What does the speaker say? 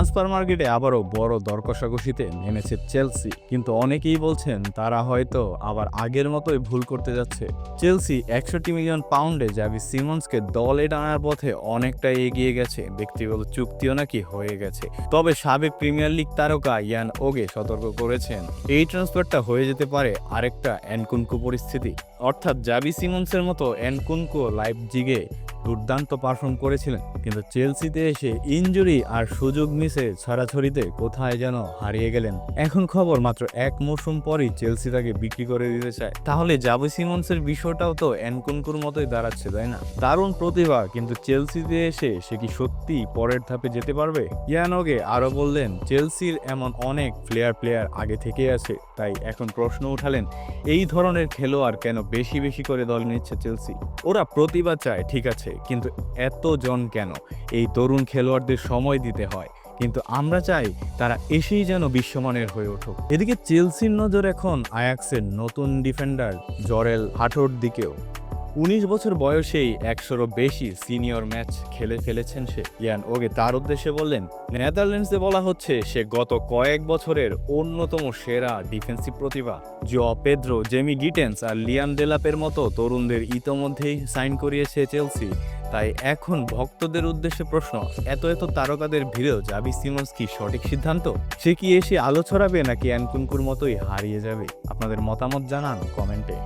Transfer মার্কেটে আবারও বড় দর কষাকষিতে নেমেছে চেলসি। কিন্তু অনেকেই বলছেন তারা হয়তো আবার আগের মতোই ভুল করতে যাচ্ছে। চেলসি একষট্টি মিলিয়ন পাউন্ডে জাভি সিমন্সকে দলে টানার পথে অনেকটাই এগিয়ে গেছে। ব্যক্তিগত চুক্তিও নাকি হয়ে গেছে। তবে সাবেক প্রিমিয়ার লিগ তারকা ইয়ান ওগে সতর্ক করেছেন, এই ট্রান্সফারটা হয়ে যেতে পারে আরেকটা এনকুনকু পরিস্থিতি। অর্থাৎ জাবি সিমন্সের মতো এনকুনকু লাইভ জিগে দুর্দান্ত পারফর্ম করেছিলেন। কিন্তু চেলসিতে এসে ইনজুরি আর সুযোগ মিসে ছড়াছড়িতে কোথায় যেন হারিয়ে গেলেন। এখন খবর মাত্র এক মৌসুম পরই চেলসি তাকে বিক্রি করে দিতে চায়। তাহলে জাবি সিমন্সের বিষয়টাও তো এনকুনকুর মতোই দাঁড়াচ্ছে, তাই না? দারুণ প্রতিভা, কিন্তু চেলসিতে এসে সে কি সত্যি পরের ধাপে যেতে পারবে? ইয়ানোগে আরও বললেন, চেলসির এমন অনেক প্লেয়ার প্লেয়ার আগে থেকে আছে, তাই এখন প্রশ্ন উঠালেন, এই ধরনের খেলোয়াড় কেন বেশি বেশি করে দল নিচ্ছে চেলসি? ওরা প্রতিভা চায়, ঠিক আছে, কিন্তু এত জন এতজন কেন এই তরুণ খেলোয়াড়দের সময় দিতে হয়। কিন্তু আমরা চাই তারা এসেই যেন বিশ্বমানের হয়ে উঠুক। এদিকে চেলসির নজর এখন আয়াক্সের নতুন ডিফেন্ডার জরেল হাটোর দিকেও। উনিশ বছর বয়সেই একশোরও বেশি সিনিয়র ম্যাচ খেলে ফেলেছেন সে। ইয়ান ওগে তার উদ্দেশ্যে বললেন, নেদারল্যান্ডসে বলা হচ্ছে সে গত কয়েক বছরের অন্যতম সেরা ডিফেন্সিভ প্রতিভা। জ পেদ্রো, জেমি গিটেন্স আর লিয়ান ডেলাপের মতো তরুণদের ইতোমধ্যেই সাইন করিয়েছে চেলসি। তাই এখন ভক্তদের উদ্দেশ্যে প্রশ্ন, এত এত তারকাদের ভিড়েও জাবি সিমন্স কি সঠিক সিদ্ধান্ত? সে কি এসে আলো ছড়াবে নাকি অ্যানকুনকুর মতোই হারিয়ে যাবে? আপনাদের মতামত জানান কমেন্টে।